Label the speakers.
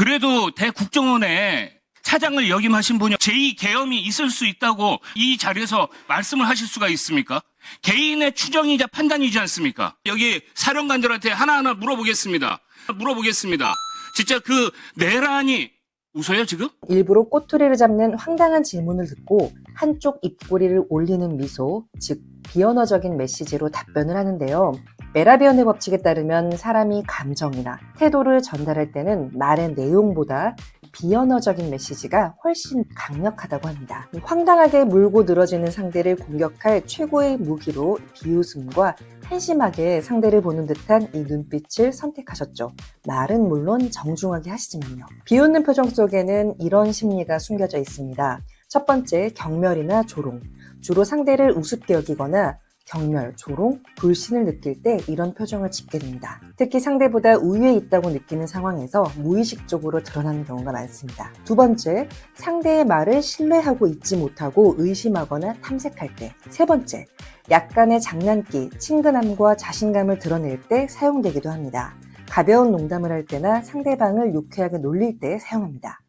Speaker 1: 그래도 대국정원에 차장을 역임하신 분이 제2 계엄이 있을 수 있다고 이 자리에서 말씀을 하실 수가 있습니까? 개인의 추정이자 판단이지 않습니까? 여기 사령관들한테 하나하나 물어보겠습니다. 물어보겠습니다. 진짜 그 내란이 웃어요 지금?
Speaker 2: 일부러 꼬투리를 잡는 황당한 질문을 듣고 한쪽 입꼬리를 올리는 미소, 즉 비언어적인 메시지로 답변을 하는데요. 메라비언의 법칙에 따르면 사람이 감정이나 태도를 전달할 때는 말의 내용보다 비언어적인 메시지가 훨씬 강력하다고 합니다. 황당하게 물고 늘어지는 상대를 공격할 최고의 무기로 비웃음과 한심하게 상대를 보는 듯한 이 눈빛을 선택하셨죠. 말은 물론 정중하게 하시지만요. 비웃는 표정 속에는 이런 심리가 숨겨져 있습니다. 첫 번째, 경멸이나 조롱. 주로 상대를 우습게 여기거나 경멸, 조롱, 불신을 느낄 때 이런 표정을 짓게 됩니다. 특히 상대보다 우위에 있다고 느끼는 상황에서 무의식적으로 드러나는 경우가 많습니다. 두 번째, 상대의 말을 신뢰하고 있지 못하고 의심하거나 탐색할 때. 세 번째, 약간의 장난기, 친근함과 자신감을 드러낼 때 사용되기도 합니다. 가벼운 농담을 할 때나 상대방을 유쾌하게 놀릴 때 사용합니다.